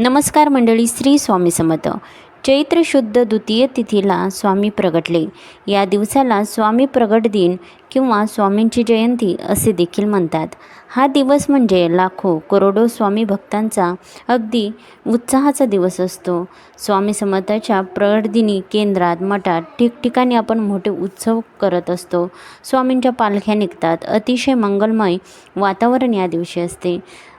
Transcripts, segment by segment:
नमस्कार मंडळी श्री स्वामी समर्थ. चैत्र शुद्ध द्वितीय तिथीला स्वामी प्रगटले. या दिवसाला स्वामी प्रगट दिन किंवा स्वामींची जयंती असे देखील म्हणतात. हा दिवस म्हणजे लाखो करोडो स्वामी भक्तांचा अगदी उत्साहाचा दिवस असतो. स्वामी समर्थाच्या प्रगटदिनी केंद्रात मठात ठिकठिकाणी आपण मोठे उत्सव करत असतो. स्वामींच्या पालख्या निघतात. अतिशय मंगलमय वातावरण या दिवशी असते.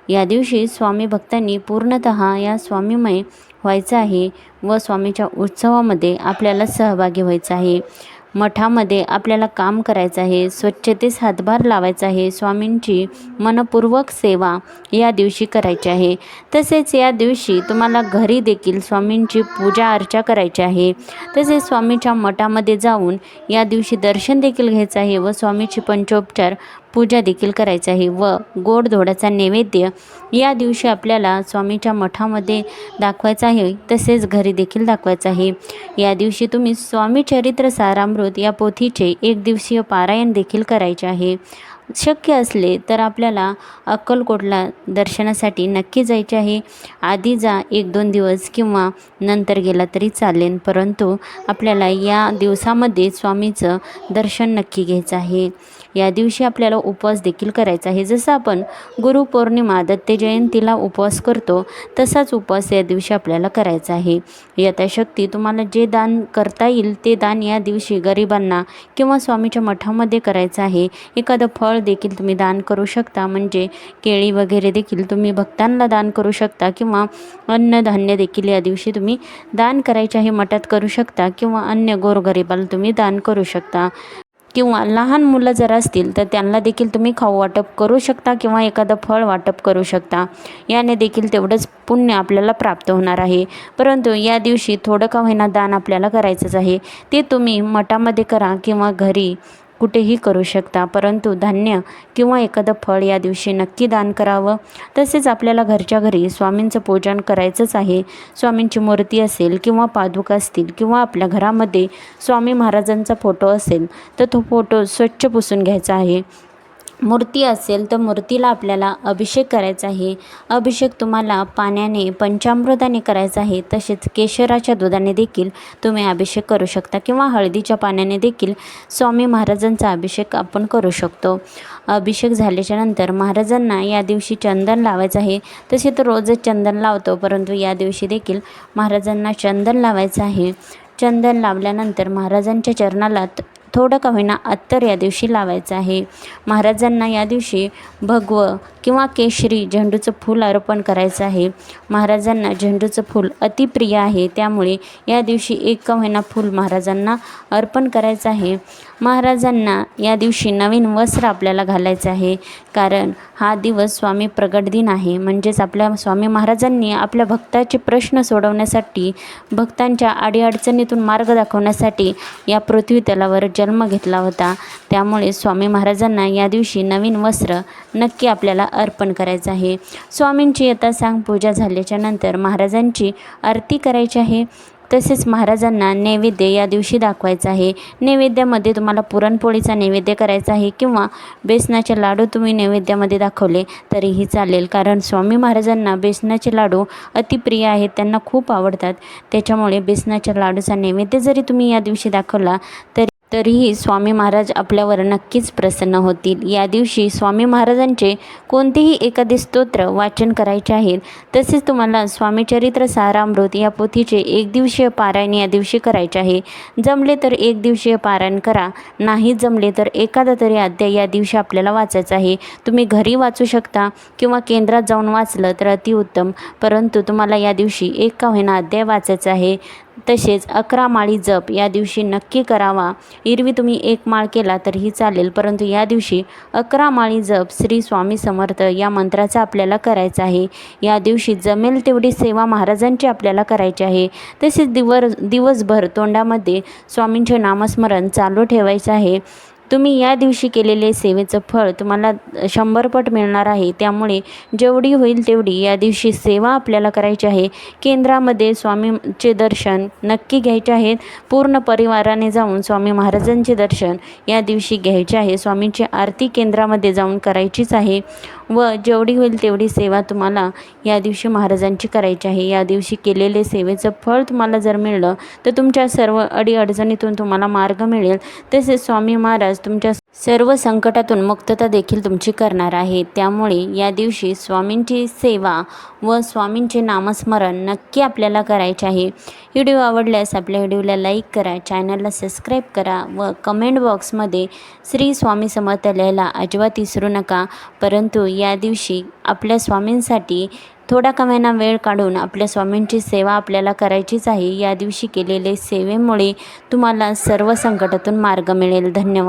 या दिवशी स्वामी भक्तांनी पूर्णत या स्वामीमय व्हायचं आहे व स्वामीच्या उत्सवामध्ये आपल्याला सहभागी व्हायचं आहे. मठामध्ये आपल्याला काम करायचं आहे स्वच्छतेस हातभार लावायचा आहे स्वामींची मनपूर्वक सेवा या दिवशी करायची आहे. तसेच या दिवशी तुम्हाला घरी देखील स्वामींची पूजा अर्चा करायची आहे. तसेच स्वामीच्या मठामध्ये जाऊन या दिवशी दर्शन देखील घ्यायचं आहे व स्वामीची पंचोपचार पूजा देखील करायची आहे व गोडधोडाचा नैवेद्य या दिवशी आपल्याला स्वामीच्या मठामध्ये दाखवायचा आहे. तसेच घरी देखील दाखवायचं आहे. या दिवशी तुम्ही स्वामी चरित्र सारामृत या पोथीचे एक दिवसीय पारायण देखील करायचे आहे. शक्य असले तर आपल्याला अक्कलकोटला दर्शनासाठी नक्की जायचे आहे. आधी जा एक दोन दिवस किंवा नंतर गेला तरी चालेल परंतु आपल्याला या दिवसामध्ये स्वामीचं दर्शन नक्की घ्यायचं आहे. या दिवशी आपल्याला उपवास देखील करायचा आहे. जसं आपण गुरुपौर्णिमा दत्त जयंतीला उपवास करतो तसाच उपवास या दिवशी आपल्याला करायचा आहे. यथाशक्ती तुम्हाला जे दान करता येईल ते दान या दिवशी गरिबांना किंवा स्वामीच्या मठामध्ये करायचं आहे. एखादं फळ देखील तुम्ही दान करू शकता म्हणजे केळी वगैरे देखील तुम्ही भक्तांना दान करू शकता किंवा अन्नधान्य देखील या दिवशी तुम्ही दान करायचे आहे मठात करू शकता किंवा अन्य गोरगरिबाला तुम्ही दान करू शकता. किंवा लहान मुलं जर असतील तर त्यांना देखील तुम्ही खाऊ वाटप करू शकता किंवा एखादं फळ वाटप करू शकता. याने देखील तेवढंच पुण्य आपल्याला प्राप्त होणार आहे. परंतु या दिवशी थोडं का होईना दान आपल्याला करायचंच आहे. ते तुम्ही मठामध्ये करा किंवा घरी कुठेही करू शकता. परंतु धान्य किंवा एखादं फळ या दिवशी नक्की दान करावं. तसेच आपल्याला घरच्या घरी स्वामींचं पूजन करायचंच आहे. स्वामींची मूर्ती असेल किंवा पादुका असतील किंवा आपल्या घरामध्ये स्वामी महाराजांचा फोटो असेल तर तो फोटो स्वच्छ पुसून घ्यायचा आहे. मूर्ती असेल तर मूर्तीला आपल्याला अभिषेक करायचा आहे. अभिषेक तुम्हाला पाण्याने पंचामृताने करायचा आहे. तसेच केशराच्या दुधाने देखील तुम्ही अभिषेक करू शकता किंवा हळदीच्या पाण्याने देखील स्वामी महाराजांचा अभिषेक आपण करू शकतो. अभिषेक झाल्याच्यानंतर महाराजांना या दिवशी चंदन लावायचं आहे. तसे तर रोजच चंदन लावतो परंतु या दिवशी देखील महाराजांना चंदन लावायचं आहे. चंदन लावल्यानंतर महाराजांच्या चरणाला थोडं का होईना अत्तर या दिवशी लावायचं आहे. महाराजांना या दिवशी भगवं किंवा केशरी झेंडूचं फूल अर्पण करायचं आहे. महाराजांना झेंडूचं फूल अतिप्रिय आहे. त्यामुळे या दिवशी एक का होईना फूल महाराजांना अर्पण करायचं आहे. महाराजांना या दिवशी नवीन वस्त्र आपल्याला घालायचं आहे. कारण हा दिवस स्वामी प्रगट दिन आहे. म्हणजेच आपल्या स्वामी महाराजांनी आपल्या भक्ताचे प्रश्न सोडवण्यासाठी भक्तांच्या अडीअडचणीतून मार्ग दाखवण्यासाठी या पृथ्वी तलावर जन्म घेतला होता. त्यामुळे स्वामी महाराजांना या दिवशी नवीन वस्त्र नक्की आपल्याला अर्पण करायचं आहे. स्वामींची यथा सांग पूजा झाल्याच्यानंतर महाराजांची आरती करायची आहे. तसेच महाराजांना नैवेद्य या दिवशी दाखवायचं आहे. नैवेद्यामध्ये तुम्हाला पुरणपोळीचा नैवेद्य करायचा आहे किंवा बेसनाचे लाडू तुम्ही नैवेद्यामध्ये दाखवले तरीही चालेल. कारण स्वामी महाराजांना बेसनाचे लाडू अतिप्रिय आहेत त्यांना खूप आवडतात. त्याच्यामुळे बेसनाच्या लाडूचा नैवेद्य जरी तुम्ही या दिवशी दाखवला तरी तरीही स्वामी महाराज आपल्यावर नक्कीच प्रसन्न होतील. या दिवशी स्वामी महाराजांचे कोणतेही एखादे स्तोत्र वाचन करायचे आहेत तसेच तुम्हाला स्वामीचरित्र सारामृत या पोथीचे एक दिवसीय पारायण या दिवशी करायचे आहे. जमले तर एक दिवसीय पारायण करा नाही जमले तर एखादा तरी अध्याय या दिवशी आपल्याला वाचायचा आहे. तुम्ही घरी वाचू शकता किंवा केंद्रात जाऊन वाचलं तर अतिउत्तम परंतु तुम्हाला या दिवशी एक का होईना अध्याय वाचायचा आहे. तसेच अकरा माळी जप या दिवशी नक्की करावा. एरवी तुम्ही एक माळ केला तरीही चालेल परंतु या दिवशी अकरा माळी जप श्री स्वामी समर्थ या मंत्राचा आपल्याला करायचा आहे. या दिवशी जमेल तेवढी सेवा महाराजांची आपल्याला करायची आहे. तसेच दिवर दिवसभर तोंडामध्ये स्वामींचे नामस्मरण चालू ठेवायचं आहे. तुम्ही या दिवशी केलेले सेवेचं फळ तुम्हाला शंभर पट मिळणार आहे. त्यामुळे जेवढी होईल तेवढी या दिवशी सेवा आपल्याला करायची आहे. केंद्रामध्ये स्वामीचे दर्शन नक्की घ्यायचे आहेत. पूर्ण परिवाराने जाऊन स्वामी महाराजांचे दर्शन या दिवशी घ्यायचे आहे. स्वामींची आरती केंद्रामध्ये जाऊन करायचीच आहे. व जेवढी होईल तेवढी सेवा तुम्हाला या दिवशी महाराजांची करायची आहे. या दिवशी केलेले सेवेचं फळ तुम्हाला जर मिळलं तर तुमच्या सर्व अडीअडचणीतून तुम्हाला मार्ग मिळेल. तसेच स्वामी महाराज तुमच्या सर्व संकटातून मुक्तता देखील तुमची करणार आहे. त्यामुळे या दिवशी स्वामींची सेवा व स्वामींचे नामस्मरण नक्की आपल्याला करायचे आहे. व्हिडिओ आवडल्यास आपल्या व्हिडिओला लाईक करा चॅनलला सबस्क्राईब करा व कमेंट बॉक्समध्ये श्री स्वामी समर्थ लिहायला अजिबात विसरू नका. परंतु या दिवशी आपल्या स्वामींसाठी थोडा कमाईना वेळ काढून आपल्या स्वामींची सेवा आपल्याला करायचीच आहे. या दिवशी केलेले सेवेमुळे तुम्हाला सर्व संकटातून मार्ग मिळेल. धन्यवाद.